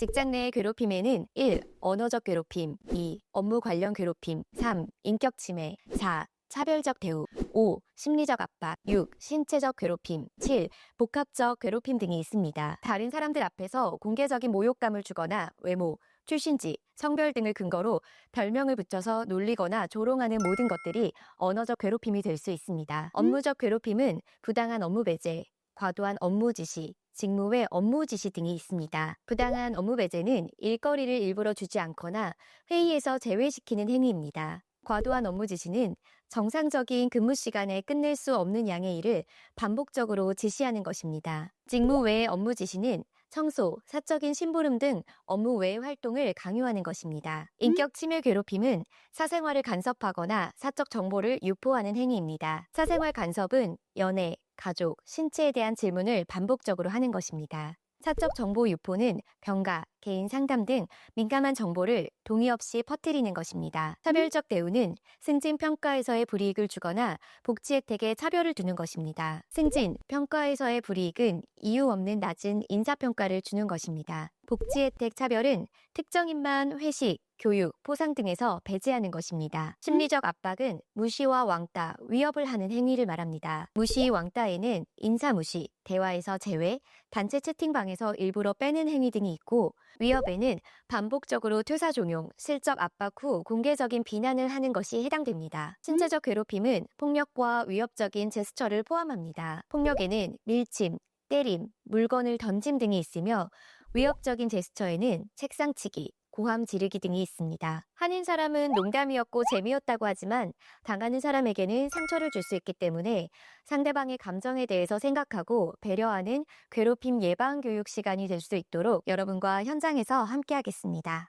직장 내 괴롭힘에는 1. 언어적 괴롭힘 2. 업무 관련 괴롭힘 3. 인격 침해 4. 차별적 대우 5. 심리적 압박 6. 신체적 괴롭힘 7. 복합적 괴롭힘 등이 있습니다. 다른 사람들 앞에서 공개적인 모욕감을 주거나 외모, 출신지, 성별 등을 근거로 별명을 붙여서 놀리거나 조롱하는 모든 것들이 언어적 괴롭힘이 될 수 있습니다. 업무적 괴롭힘은 부당한 업무 배제, 과도한 업무 지시, 직무 외 업무 지시 등이 있습니다. 부당한 업무 배제는 일거리를 일부러 주지 않거나 회의에서 제외시키는 행위입니다. 과도한 업무 지시는 정상적인 근무 시간에 끝낼 수 없는 양의 일을 반복적으로 지시하는 것입니다. 직무 외의 업무 지시는 청소, 사적인 심부름 등 업무 외의 활동을 강요하는 것입니다. 인격 침해 괴롭힘은 사생활을 간섭하거나 사적 정보를 유포하는 행위입니다. 사생활 간섭은 연애, 가족, 신체에 대한 질문을 반복적으로 하는 것입니다. 사적 정보 유포는 병가, 개인 상담 등 민감한 정보를 동의 없이 퍼뜨리는 것입니다. 차별적 대우는 승진 평가에서의 불이익을 주거나 복지 혜택에 차별을 두는 것입니다. 승진, 평가에서의 불이익은 이유 없는 낮은 인사평가를 주는 것입니다. 복지 혜택 차별은 특정인만 회식, 교육, 포상 등에서 배제하는 것입니다. 심리적 압박은 무시와 왕따, 위협을 하는 행위를 말합니다. 무시, 왕따에는 인사 무시, 대화에서 제외, 단체 채팅방에서 일부러 빼는 행위 등이 있고 위협에는 반복적으로 퇴사 종용, 실적 압박 후 공개적인 비난을 하는 것이 해당됩니다. 신체적 괴롭힘은 폭력과 위협적인 제스처를 포함합니다. 폭력에는 밀침, 때림, 물건을 던짐 등이 있으며 위협적인 제스처에는 책상 치기, 고함 지르기 등이 있습니다. 하는 사람은 농담이었고 재미였다고 하지만 당하는 사람에게는 상처를 줄 수 있기 때문에 상대방의 감정에 대해서 생각하고 배려하는 괴롭힘 예방 교육 시간이 될 수 있도록 여러분과 현장에서 함께 하겠습니다.